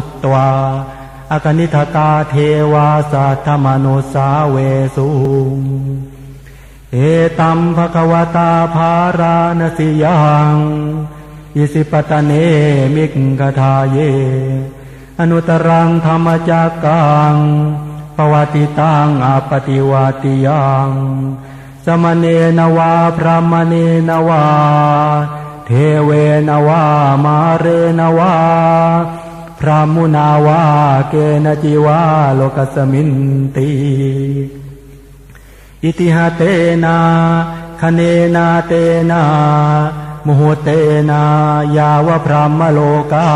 ุตวาอากนิทกาเทวาสัทธมนุสาเวสุเอตัมภควตาภารานสิยังอิสิปตะเนมิกกทาเย อนุตรังธรรมจักกังปวัติตังอปติวาติยังสมเนนวาพระมเนนวา เทเวนวามาเรนวา พระมุนาวาเกณจิวาโลกสมินติอิติหเตนาคเนนาเตนามุหเตนายาวพระมโลกา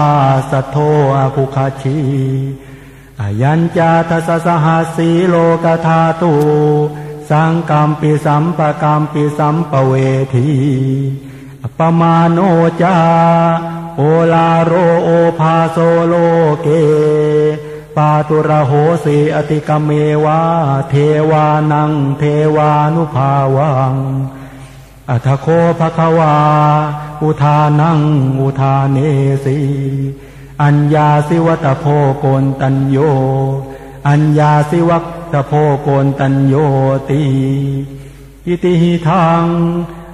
สัทโทอภุคาชีอายัญจาทัสสหัสีโลกธาตุสังกรรมปิสัมปกรรมปิสัมปเวทีปมาโนจา โอลาโรโอภาโซโลเก ปาตุระโหสีอติกเมวาเทวานัง เทวานุภาวัง อัทโคภควา อุทานัง อุทาเนสีอัญญาสิวัตโพโกนตัญโย อัญญาสิวัตโพโกนตัญโยตีอิติหิทัง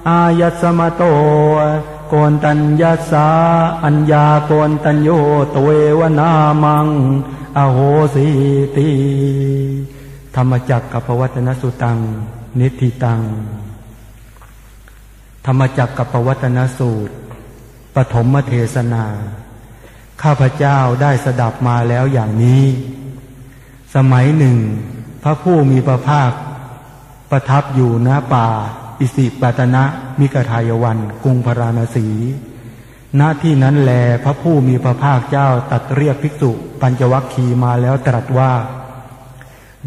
อายัสมโต กนตัญญาสา อัญญาโกนตัญโยตเววนามัง อโหสีตีธรรมจักกับปวัตนสุตัง นิธิตัง ธรรมจักกับปวัตนสูตร ปฐมเทศนา ข้าพเจ้าได้สดับมาแล้วอย่างนี้ สมัยหนึ่ง พระผู้มีพระภาค ประทับอยู่ณป่า อิสิปตนะมิกทายวันกรุงพราณสี ณที่นั้นแลพระผู้มีพระภาคเจ้าตัดเรียกภิกษุปัญจวัคคีมาแล้วตรัสว่า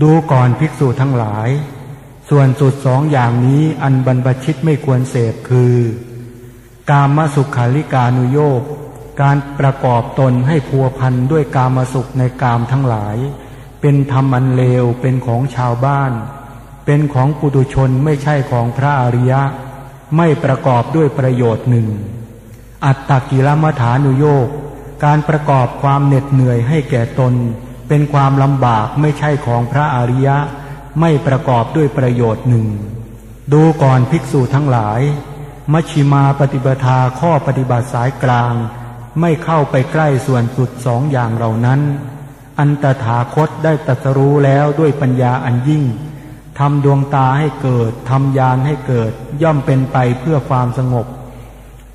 ดูก่อนภิกษุทั้งหลาย ส่วนสุดสองอย่างนี้อันบรรพชิตไม่ควรเสพคือ กามสุขขาลิกานุโยกการประกอบตนให้พัวพันด้วยกามสุขในกามทั้งหลาย เป็นธรรมอันเลวเป็นของชาวบ้าน เป็นของปุถุชนไม่ใช่ของพระอริยะ ไม่ประกอบด้วยประโยชน์หนึ่ง อัตตกิลมัฐานุโยกการประกอบความเหน็ดเหนื่อยให้แก่ตน เป็นความลำบากไม่ใช่ของพระอริยะ ไม่ประกอบด้วยประโยชน์หนึ่ง ดูก่อนภิกษุทั้งหลาย มัชชิมาปฏิปทาข้อปฏิบัติสายกลาง ไม่เข้าไปใกล้ส่วนสุดสองอย่างเหล่านั้น อันตถาคตได้ตรัสรู้แล้วด้วยปัญญาอันยิ่ง ทำดวงตาให้เกิดทำยานให้เกิด ย่อมเป็นไปเพื่อความสงบ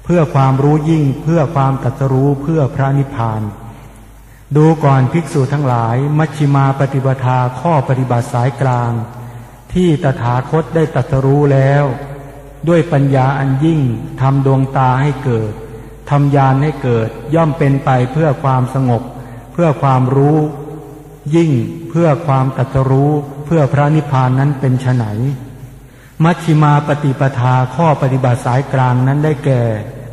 เพื่อความรู้ยิ่ง เพื่อความตัสรู้เพื่อพระนิพพาน ดูก่อนภิกษุทั้งหลาย มัชชิมาปฏิปทาข้อปฏิบัติสายกลาง ที่ตถาคตได้ตัสรู้แล้ว ด้วยปัญญาอันยิ่งทำดวงตาให้เกิดทำยานให้เกิด ย่อมเป็นไปเพื่อความสงบ เพื่อความรู้ ยิ่งเพื่อความตัสรู้เพื่อพระนิพพานนั้นเป็นไฉนมัชชิมาปฏิปทาข้อปฏิบัติสายกลางนั้นได้แก่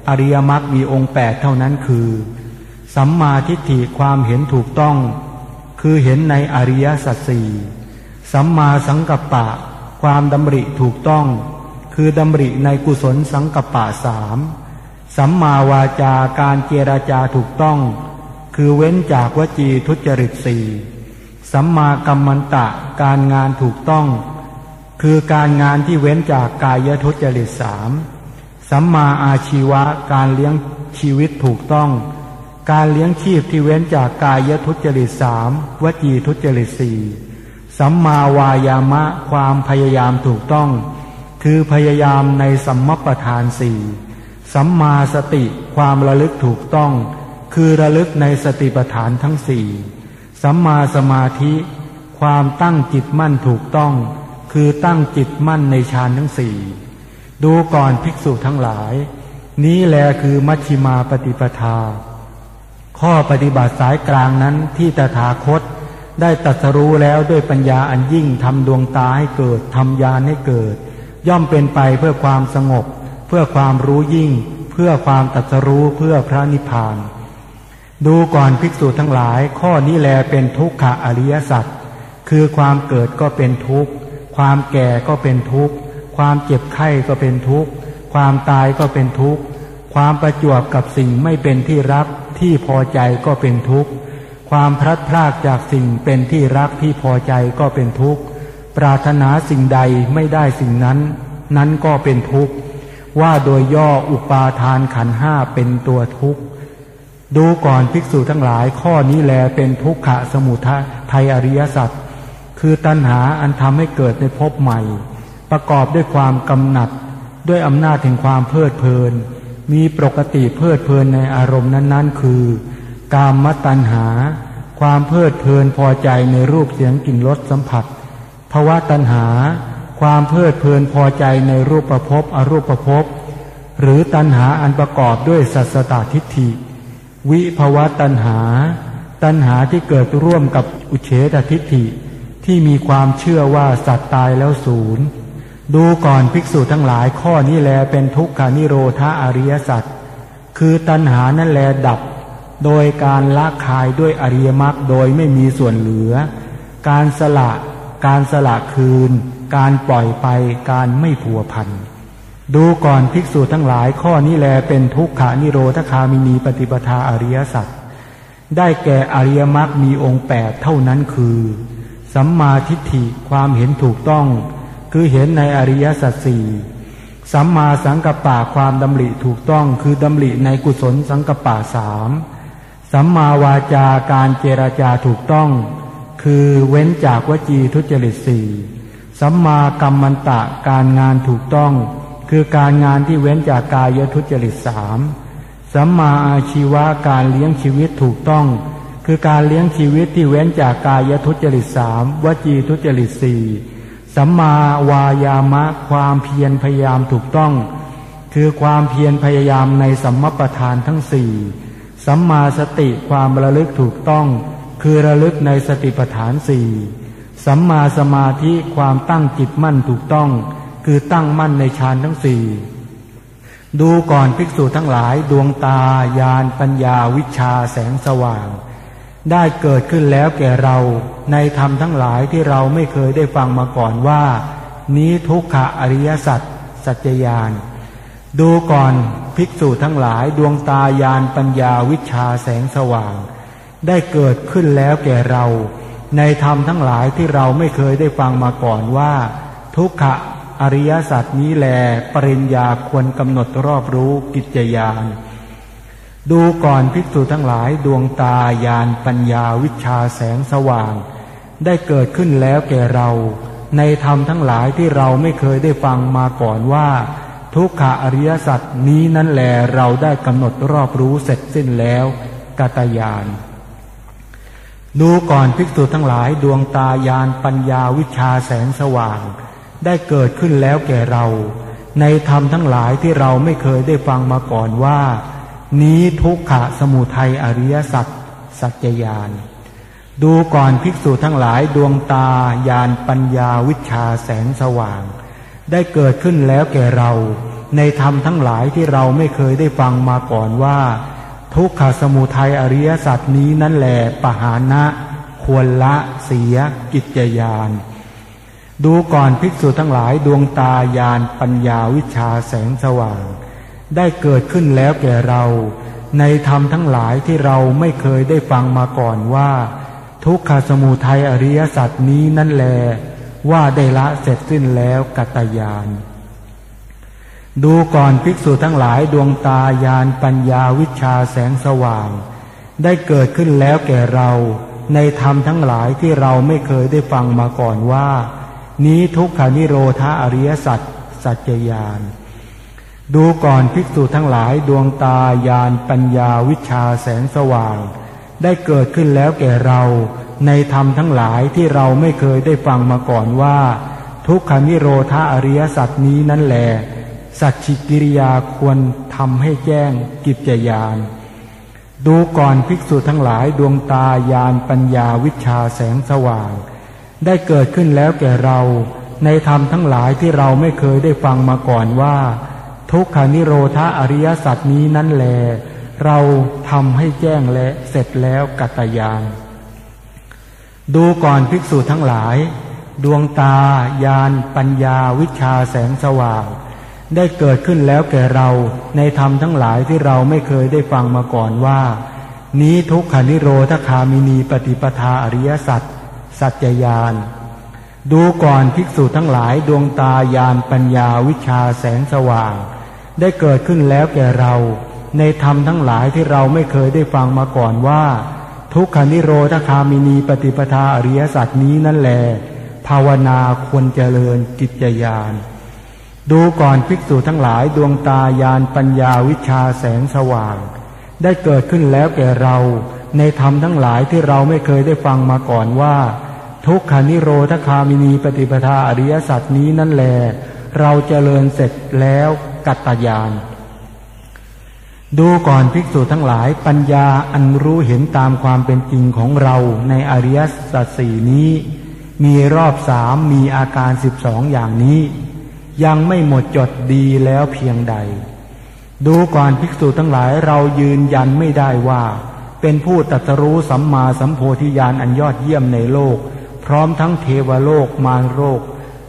อริยมรรคมีองค์แปดเท่านั้นคือ สัมมาทิฏฐิความเห็นถูกต้อง คือเห็นในอริยสัจสี่สัมมาสังกัปปะ ความดำริถูกต้อง คือดำริในกุศลสังกัปปะสามสัมมาวาจาการเจราจาถูกต้อง คือเว้นจากวจีทุจริตสี่ สัมมากัมมันตะการงานถูกต้อง คือการงานที่เว้นจากกายทุจริตสามสัมมาอาชีวะการเลี้ยงชีวิตถูกต้อง การเลี้ยงชีพที่เว้นจากกายทุจริตสามวจีทุจริตสี่สัมมาวายามะความพยายามถูกต้อง คือพยายามในสัมมปทานสี่สัมมาสติความระลึกถูกต้อง คือระลึกในสติปทานทั้งสี่ สัมมาสมาธิ ความตั้งจิตมั่นถูกต้อง คือตั้งจิตมั่นในฌานทั้งสี่ดูก่อนภิกษุทั้งหลาย นี้แลคือมัชชิมาปฏิปทา ข้อปฏิบัติสายกลางนั้นที่ตถาคตได้ตัสรู้แล้วด้วยปัญญาอันยิ่งทำดวงตาให้เกิดทำญาณให้เกิด ย่อมเป็นไปเพื่อความสงบ เพื่อความรู้ยิ่ง เพื่อความตัสรู้เพื่อพระนิพพาน ดูก่อนภิกษุทั้งหลาย ข้อนี้แลเป็นทุกขะอริยสัจคือความเกิดก็เป็นทุกข์ ความแก่ก็เป็นทุกข์ ความเจ็บไข้ก็เป็นทุกข์ ความตายก็เป็นทุกข์ ความประจวบกับสิ่งไม่เป็นที่รักที่พอใจก็เป็นทุกข์ ความพลัดพรากจากสิ่งเป็นที่รักที่พอใจก็เป็นทุกข์ ปรารถนาสิ่งใดไม่ได้สิ่งนั้น นั้นก็เป็นทุกข์ ว่าโดยย่ออุปาทานขันห้าเป็นตัวทุกข์ ดูก่อนภิกษุทั้งหลายข้อนี้แลเป็นทุกขะสมุทัยอริยสัจคือตัณหาอันทำให้เกิดในภพใหม่ ประกอบด้วยความกำหนัด ด้วยอำนาจแห่งความเพลิดเพลิน มีปกติเพลิดเพลินในอารมณ์นั้นๆ คือ กามมตัณหา ความเพลิดเพลินพอใจในรูปเสียงกลิ่นรสสัมผัสภาวะตัณหา ความเพลิดเพลินพอใจในรูปประพบอรูปประพบหรือตัณหาอันประกอบด้วยสัสตทิฏฐิ วิภาวะตัณหา ตัณหาที่เกิดร่วมกับอุเฉตทิฏฐิ ที่มีความเชื่อว่าสัตว์ตายแล้วศูนย์ดูก่อนภิกษุทั้งหลายข้อนี้แลเป็นทุกขานิโรธาอริยสัจคือตัณหานั่นแลดับ โดยการละคายด้วยอริยมรรคโดยไม่มีส่วนเหลือ การสละ การสละคืน การปล่อยไปการไม่ผัวพัน ดูก่อนภิกษุทั้งหลายข้อนี้แลเป็นทุกขานิโรธคามินีปฏิปทาอริยสัจได้แก่อริยมรรคมีองค์แปดเท่านั้นคือ สัมมาทิฏฐิความเห็นถูกต้อง คือเห็นในอริยสัจสี่สัมมาสังกัปปะความดำริถูกต้อง คือดำริในกุศลสังกัปปะสามสัมมาวาจาการเจรจาถูกต้อง คือเว้นจากวจีทุจริตสี่สัมมากรรมันตะการงานถูกต้อง คือการงานที่เว้นจากกายทุจริตสามสัมมาอาชีวะการเลี้ยงชีวิตถูกต้อง คือการเลี้ยงชีวิตที่เว้นจากกายทุจริตสามวจีทุจริตสี่สัมมาวายามะความเพียรพยายามถูกต้อง คือความเพียรพยายามในสัมมปทานทั้งสี่สัมมาสติความระลึกถูกต้อง คือระลึกในสติปัฏฐานสี่สัมมาสมาธิความตั้งจิตมั่นถูกต้อง คือตั้งมั่นในฌานทั้งสี่ดูก่อนภิกษุทั้งหลายดวงตาญาณปัญญาวิชาแสงสว่าง ได้เกิดขึ้นแล้วแก่เราในธรรมทั้งหลายที่เราไม่เคยได้ฟังมาก่อนว่า นี้ทุกขะอริยสัจสัจญาณดูก่อนภิกษุทั้งหลายดวงตายานปัญญาวิชาแสงสว่าง ได้เกิดขึ้นแล้วแก่เรา ในธรรมทั้งหลายที่เราไม่เคยได้ฟังมาก่อนว่า ทุกขะ อริยสัจนี้แลปริญญาควรกำหนดรอบรู้กิจยาน ดูก่อนภิกษุทั้งหลายดวงตายานปัญญาวิชาแสงสว่าง ได้เกิดขึ้นแล้วแก่เรา ในธรรมทั้งหลายที่เราไม่เคยได้ฟังมาก่อนว่า ทุกขอริยสัจนี้นั่นแหลเราได้กำหนดรอบรู้เสร็จสิ้นแล้วกาตายานดูก่อนภิกษุทั้งหลายดวงตายานปัญญาวิชาแสงสว่าง ได้เกิดขึ้นแล้วแก่เรา ในธรรมทั้งหลายที่เราไม่เคยได้ฟังมาก่อนว่า นี้ทุกขะสมุทัยอริยสัจสัจญานดูก่อนภิกษุทั้งหลายดวงตายานปัญญาวิชาแสงสว่าง ได้เกิดขึ้นแล้วแก่เรา ในธรรมทั้งหลายที่เราไม่เคยได้ฟังมาก่อนว่า ทุกขสมุทัยอริยสัจนี้นั่นแหละปหานะ ควรละเสียกิจยาน ดูก่อนภิกษุทั้งหลายดวงตายานปัญญาวิชาแสงสว่าง ได้เกิดขึ้นแล้วแก่เรา ในธรรมทั้งหลายที่เราไม่เคยได้ฟังมาก่อนว่า ทุกขสมุทัยอริยสัจนี้นั่นแล ว่าได้ละเสร็จสิ้นแล้วกัตยาน ดูก่อนภิกษุทั้งหลายดวงตายานปัญญาวิชาแสงสว่าง ได้เกิดขึ้นแล้วแก่เรา ในธรรมทั้งหลายที่เราไม่เคยได้ฟังมาก่อนว่า นี้ทุกขานิโรธาอริยสัจสัจญานดูก่อนภิกษุทั้งหลายดวงตายานปัญญาวิชาแสงสว่าง ได้เกิดขึ้นแล้วแก่เราในธรรมทั้งหลายที่เราไม่เคยได้ฟังมาก่อนว่า ทุกขานิโรธาอริยสัจนี้นั่นแหละสัจฉิกิริยาควรทำให้แจ้งกิจยานดูก่อนภิกษุทั้งหลายดวงตายานปัญญาวิชาแสงสว่าง ได้เกิดขึ้นแล้วแก่เรา ในธรรมทั้งหลายที่เราไม่เคยได้ฟังมาก่อนว่า ทุกขานิโรธาอริยสัจนี้นั่นแล เราทำให้แจ้งและเสร็จแล้วกัตยานดูก่อนภิกษุทั้งหลาย ดวงตายานปัญญาวิชาแสงสว่าง ได้เกิดขึ้นแล้วแก่เราในธรรมทั้งหลายที่เราไม่เคยได้ฟังมาก่อนว่า นี้ทุกขานิโรธคามินีปฏิปทาอริยสัจ สัจจยาน ดูก่อนภิกษุทั้งหลายดวงตายานปัญญาวิชาแสงสว่าง ได้เกิดขึ้นแล้วแก่เรา ในธรรมทั้งหลายที่เราไม่เคยได้ฟังมาก่อนว่า ทุกขานิโรธคามินีปฏิปทาอริยสัจนี้นั่นแหละภาวนาควรเจริญจิตญาณดูก่อนภิกษุทั้งหลายดวงตายานปัญญาวิชาแสงสว่าง ได้เกิดขึ้นแล้วแก่เรา ในธรรมทั้งหลายที่เราไม่เคยได้ฟังมาก่อนว่า ทุกขานิโรธคามินีปฏิปทาอริยสัจนี้นั่นแหละเราจเจริญเสร็จแล้วกัตตยาน ดูก่อนภิกษุทั้งหลายปัญญาอันรู้เห็นตามความเป็นจริงของเราในอริยสัจสี่นี้ มีรอบสามมีอาการสิบสองอย่างนี้ ยังไม่หมดจดดีแล้วเพียงใด ดูก่อนภิกษุทั้งหลายเรายืนยันไม่ได้ว่า เป็นผู้ตัตรู้สัมมาสัมโพธิญาณอันยอดเยี่ยมในโลก พร้อมทั้งเทวโลกมารโลก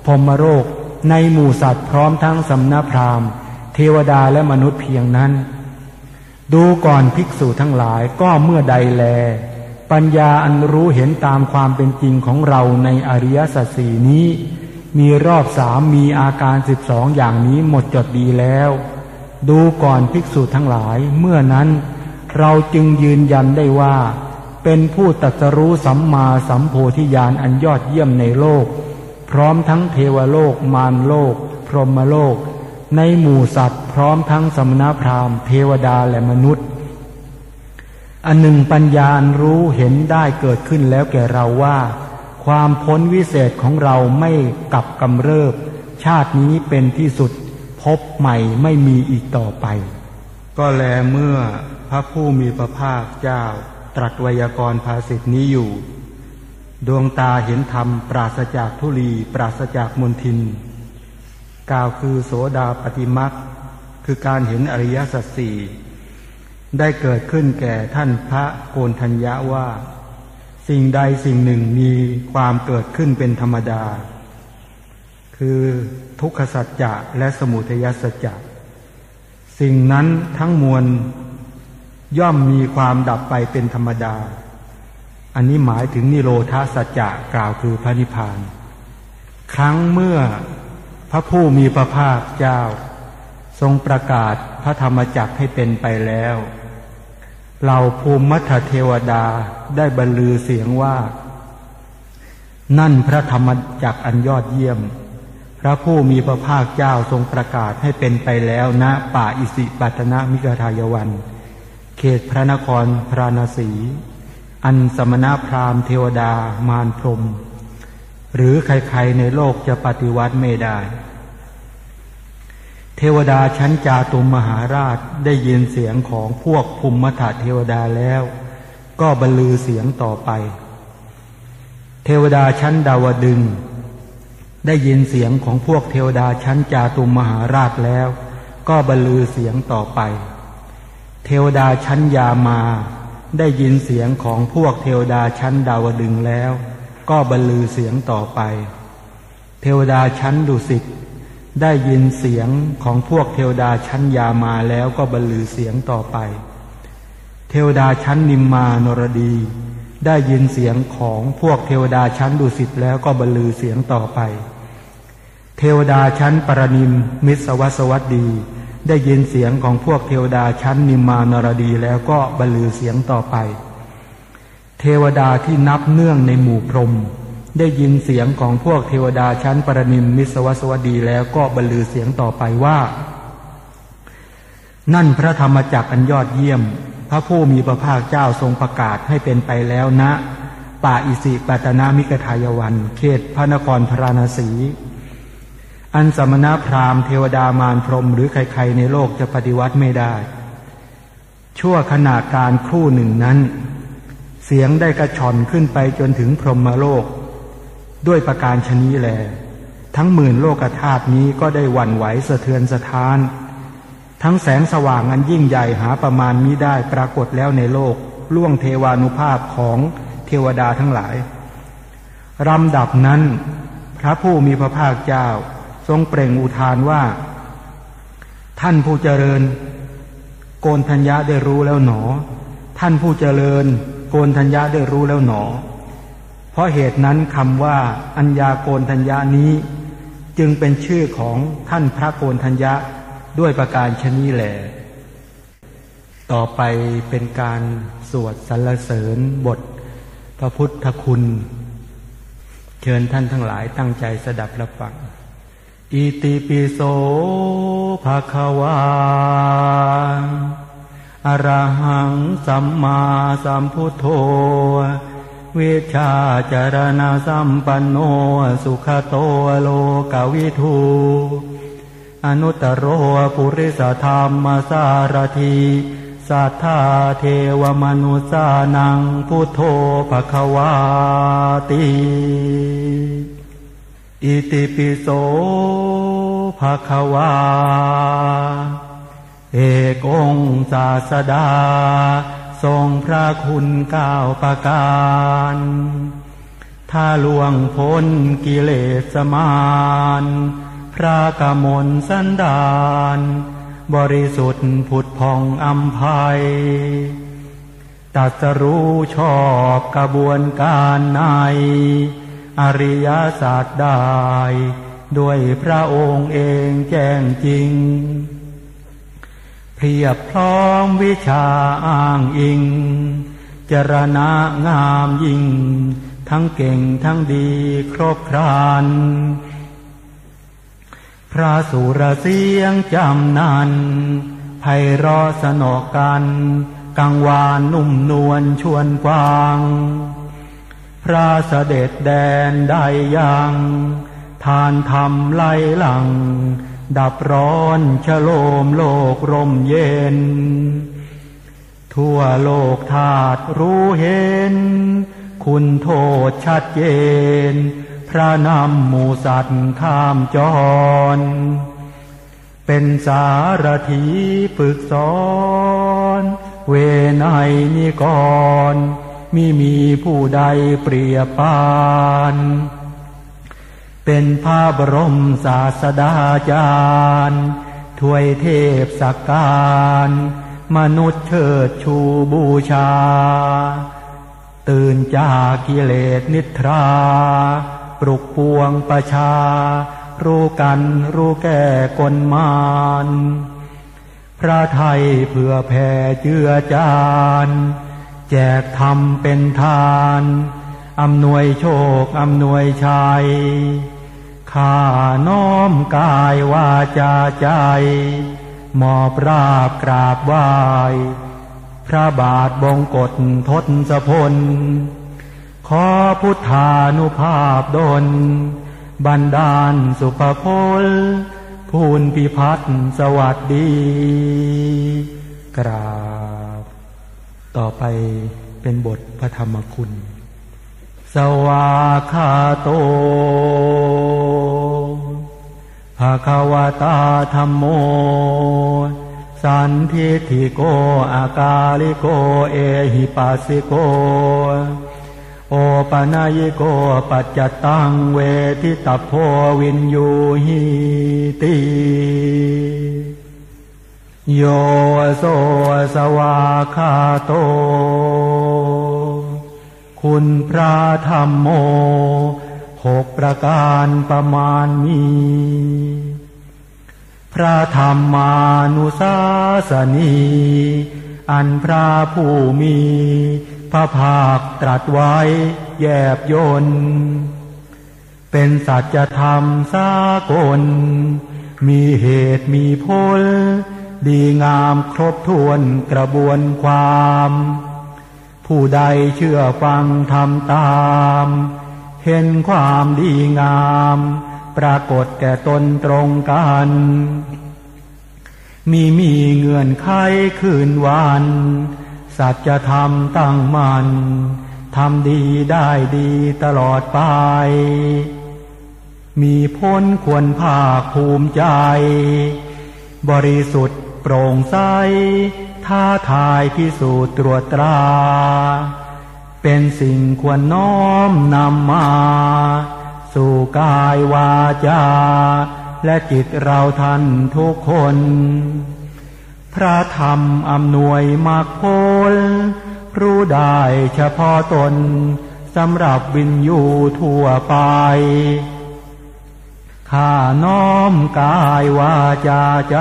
พรมโลกในหมู่สัตว์พร้อมทั้งสำนัพราหมณ์ เทวดาและมนุษย์เพียงนั้น ดูก่อนภิกษุทั้งหลายก็เมื่อใดแล ปัญญาอันรู้เห็นตามความเป็นจริงของเราในอริยสัจสี่นี้ มีรอบสามมีอาการสิบสองอย่างนี้หมดจดดีแล้ว ดูก่อนภิกษุทั้งหลายเมื่อนั้น เราจึงยืนยันได้ว่า เป็นผู้ตัสรู้สัมมาสัมโพธิญาณอันยอดเยี่ยมในโลก พร้อมทั้งเทวโลก มารโลก พรหมโลก ในหมู่สัตว์ พร้อมทั้งสมณพราหมณ์ เทวดาและมนุษย์ อันหนึ่งปัญญารู้เห็นได้เกิดขึ้นแล้วแก่เราว่า ความพ้นวิเศษของเราไม่กลับกำเริบ ชาตินี้เป็นที่สุดพบใหม่ไม่มีอีกต่อไป ก็แลเมื่อพระผู้มีพระภาคเจ้า ตรัสวยากรภาสิทธินี้อยู่ ดวงตาเห็นธรรม ปราศจากทุลี ปราศจากมนทิน กล่าวคือโสดาปฏิมักคือการเห็นอริยสัจสี่ได้เกิดขึ้นแก่ท่านพระโกนทัญญาว่า สิ่งใดสิ่งหนึ่งมีความเกิดขึ้นเป็นธรรมดา คือทุกขสัจจะและสมุทัยสัจจะสิ่งนั้นทั้งมวล ย่อมมีความดับไปเป็นธรรมดา อันนี้หมายถึงนิโรธาสัจจะกล่าวคือพระนิพพาน ครั้งเมื่อพระผู้มีพระภาคเจ้า ทรงประกาศพระธรรมจักให้เป็นไปแล้วเหล่าภูมิมัทเทวดาได้บรรลือเสียงว่า นั่นพระธรรมจักอันยอดเยี่ยม พระผู้มีพระภาคเจ้าทรงประกาศให้เป็นไปแล้วณป่าอิสิปัตนมิกทายวัน เขตพระนครพระนศีอันสมณพราหมณ์เทวดามารพรม หรือใครๆในโลกจะปฏิวัติไม่ได้ เทวดาชั้นจาตุมมหาราชได้ยินเสียงของพวกภูมิมัทเทวดาแล้ว ก็บรรลือเสียงต่อไป เทวดาชั้นดาวดึงได้ยินเสียงของพวกเทวดาชั้นจาตุมมหาราชแล้ว ก็บรรลือเสียงต่อไป ทวดาชั้นยามา ได้ยินเสียงของพวกเทวดาชั้นดาวดึงแล้ว ก็บรรลือเสียงต่อไป เทวดาชั้นดุสิตได้ยินเสียงของพวกเทวดาชั้นยามาแล้วก็บรรลือเสียงต่อไป เทวดาชั้นนิมมานรดี ได้ยินเสียงของพวกเทวดาชั้นดุสิตแล้วก็บรรลือเสียงต่อไป เทวดาชั้นปรนิมมิสวัสวัสดี ได้ยินเสียงของพวกเทวดาชั้นนิมมานรดีแล้วก็บรรลือเสียงต่อไป เทวดาที่นับเนื่องในหมู่พรหมได้ยินเสียงของพวกเทวดาชั้นปรนิมมิสวสวดีแล้วก็บรรลือเสียงต่อไปว่า นั่นพระธรรมจักอันยอดเยี่ยม พระผู้มีพระภาคเจ้าทรงประกาศให้เป็นไปแล้วนะ ป่าอิสิปตนามิกทายวัน เขตพระนครพราณสี อันสมณพราหมณ์เทวดามารพรมหรือใครๆในโลกจะปฏิวัติไม่ได้ ชั่วขณะการครู่หนึ่งนั้น เสียงได้กระชอนขึ้นไปจนถึงพรหมโลก ด้วยประการชนี้แล ทั้งหมื่นโลกธาตุนี้ก็ได้หวั่นไหวสะเทือนสะท้าน ทั้งแสงสว่างอันยิ่งใหญ่หาประมาณมิได้ปรากฏแล้วในโลก ล่วงเทวานุภาพของเทวดาทั้งหลายลำดับนั้น พระผู้มีพระภาคเจ้า ทรงเปล่งอุทานว่า ท่านผู้เจริญ โกนธัญญาได้รู้แล้วหนอ ท่านผู้เจริญ โกนทัญญาได้รู้แล้วหนอ เพราะเหตุนั้นคำว่า อัญญาโกนทัญญานี้ จึงเป็นชื่อของท่านพระโกนทัญญาด้วยประการชนีแหลต่อไปเป็นการสวดสรรเสริญบท พระพุทธคุณ เชิญท่านทั้งหลายตั้งใจสดับรับฟัง อิติปิโสภะคะวาอรหังสัมมาสัมพุทโธเวชาจารณาสัมปันโนสุขโตโลกวิทูอนุตตโรปุริสธรรมสารทีสัทธาเทวมนุสานังพุทโธภควาติ อิติปิโสภควา เอกองศาสดา ทรงพระคุณก้าวประการ ถ้าล่วงพ้นกิเลสมานพระกมลสันดาน บริสุทธิ์ผุดพองอัมภัยตัสรู้ชอบกระบวนการใน อริยศาสตร์ได้ด้วยพระองค์เองแจ้งจริง เพียบพร้อมวิชาอ้างอิง จรณะงามยิ่ง ทั้งเก่งทั้งดีครบครัน พระสุรเสียงจำนันไพเราะสนอกัน กังวานนุ่มนวลชวนกวาง ระเสด็จแดนได้ยัง ทานธรรมไล่หลัง ดับร้อนชโลมโลกร่มเย็น ทั่วโลกธาตุรู้เห็น คุณโทษชัดเจน พระนำหมูสัตว์ข้ามจร เป็นสารถีฝึกสอน เวไนยนิกร มิมีผู้ใดเปรียบปาน เป็นพระบรมศาสดาจารย์ถวยเทพสักการ มนุษย์เชิดชูบูชา ตื่นจากกิเลสนิทรา ปลุกปวงประชา รู้กันรู้แก่กลมานพระไทยเพื่อแผ่เจือจาน แจกธรรมเป็นทานอำนวยโชคอำนวยชัยข้าน้อมกายวาจาใจ มอบราบกราบไหว้พระบาทบงกฎทศสพล ขอพุทธานุภาพดล บันดาลสุภพลพูนพิพัฒน์สวัสดี กราบ ต่อไปเป็นบทพระธรรมคุณ สวาคาโตภาควตาธรรมโม สันทิทิโก อากาลิโก เอหิปัสสิโก โอปนายโก ปัจจตังเวทิตาโพวินยูหิติ โยโสสวาคาโต คุณพระธรรมโมหกประการประมาณมีพระธรรมานุสาสนี อันพระผู้มี พระภาคตรัสไว้แยบยนเป็นสัจธรรมสากล มีเหตุมีผล ดีงามครบถ้วนกระบวนความ ผู้ใดเชื่อฟังทำตาม เห็นความดีงาม ปรากฏแก่ตนตรงกัน มีมีเงื่อนไขคืนวัน สัจธรรมตั้งมัน่นทำดีได้ดีตลอดไป มีพ้นควรภาคภูมิใจ บริสุทธิ์ โปร่งใสท้าทายพิสูจน์ตรวจตรา เป็นสิ่งควรน้อมนำมา สู่กายวาจา และจิตเราท่านทุกคน พระธรรมอำนวยมากพลรู้ได้เฉพาะตนสำหรับวินยูทั่วไป ข้าน้อมกายวาจาใจ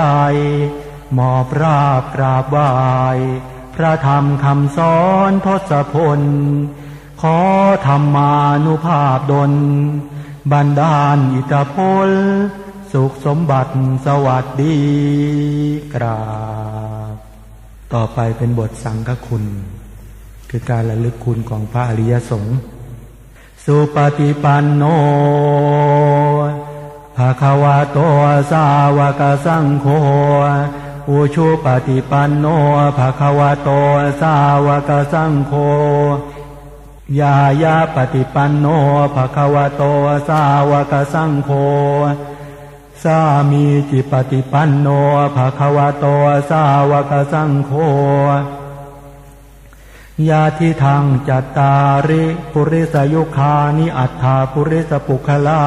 หมอบราบกราบไหวพระธรรมคำสอนทศพล ขอธรรมานุภาพดล บันดาลอิทพล สุขสมบัติสวัสดีกราบ ต่อไปเป็นบทสังฆคุณ คือการระลึกคุณของพระอริยสงฆ์สุปฏิปันโนภะคะวะโตสาวกสังโฆ อุชุปฏิปันโนภะคะวะโต สาวกสังโฆ ยายาปฏิปันโนภะคะวะโต สาวกสังโฆ สามีจิปฏิปันโนภะคะวะโต สาวกสังโฆ ยาทิทางจัตตาริปุริสยุคานิอัฏฐาปุริสปุคลา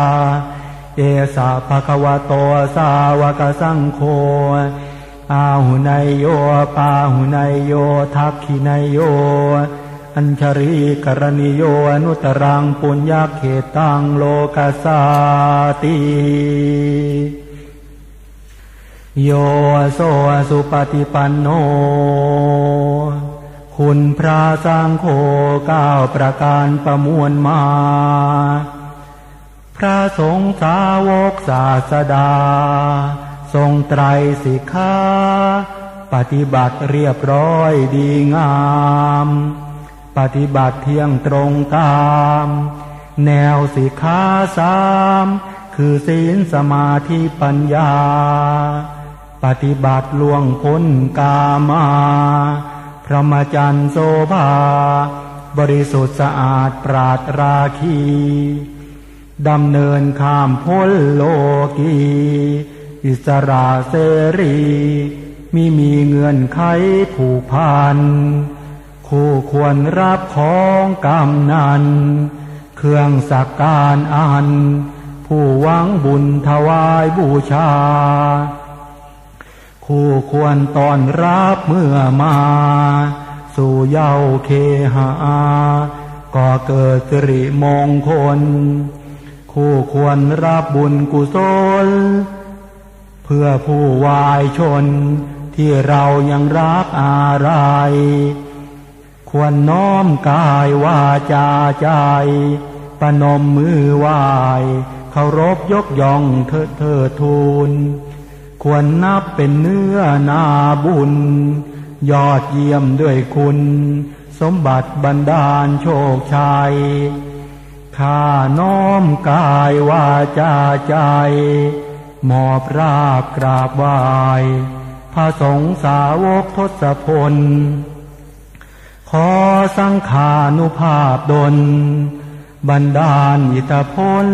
เอสาภะคะวะโต สาวกสังโฆาหุนายโยปาหุนายโย ทักขินายโย อัญชรีกรณิโยอนุตรังปุญญาเขตังโลกาสาติโยโสสุปฏิปันโน คุณพระสังโฆเก้าประการประมวลมา พระสงฆ์สาวกศาสดา ทรงไตรสิกขาปฏิบัติเรียบร้อยดีงาม ปฏิบัติเที่ยงตรงตาม แนวสิกขาสามคือศีลสมาธิปัญญา ปฏิบัติล่วงพ้นกามาพระมจรรย์โสภา บริสุทธิ์สะอาดปราดราคีดำเนินข้ามพ้นโลกี อิสระเสรีมิมีเงื่อนไขผูกพัน คู่ควรรับของกรรมนั้นเครื่องสักการอัน ผู้หวังบุญถวายบูชา คู่ควรตอนรับเมื่อมา สู่เย้าเคหา ก็เกิดสิริมงคล คู่ควรรับบุญกุศล พื่อผู้วายชนที่เรายังรักอะไรควรน้อมกายวาจาใจ ประนมมือไหวเคารพยกย่องเถิดเถิดทูล ควรนับเป็นเนื้อนาบุญ ยอดเยี่ยมด้วยคุณ สมบัติบรรดาลโชคชัยข้าน้อมกายวาจาใจ หมอบราบกราบไหว้พระสงฆ์สาวกทศพล ขอสังขานุภาพดล บันดาลอิทธพล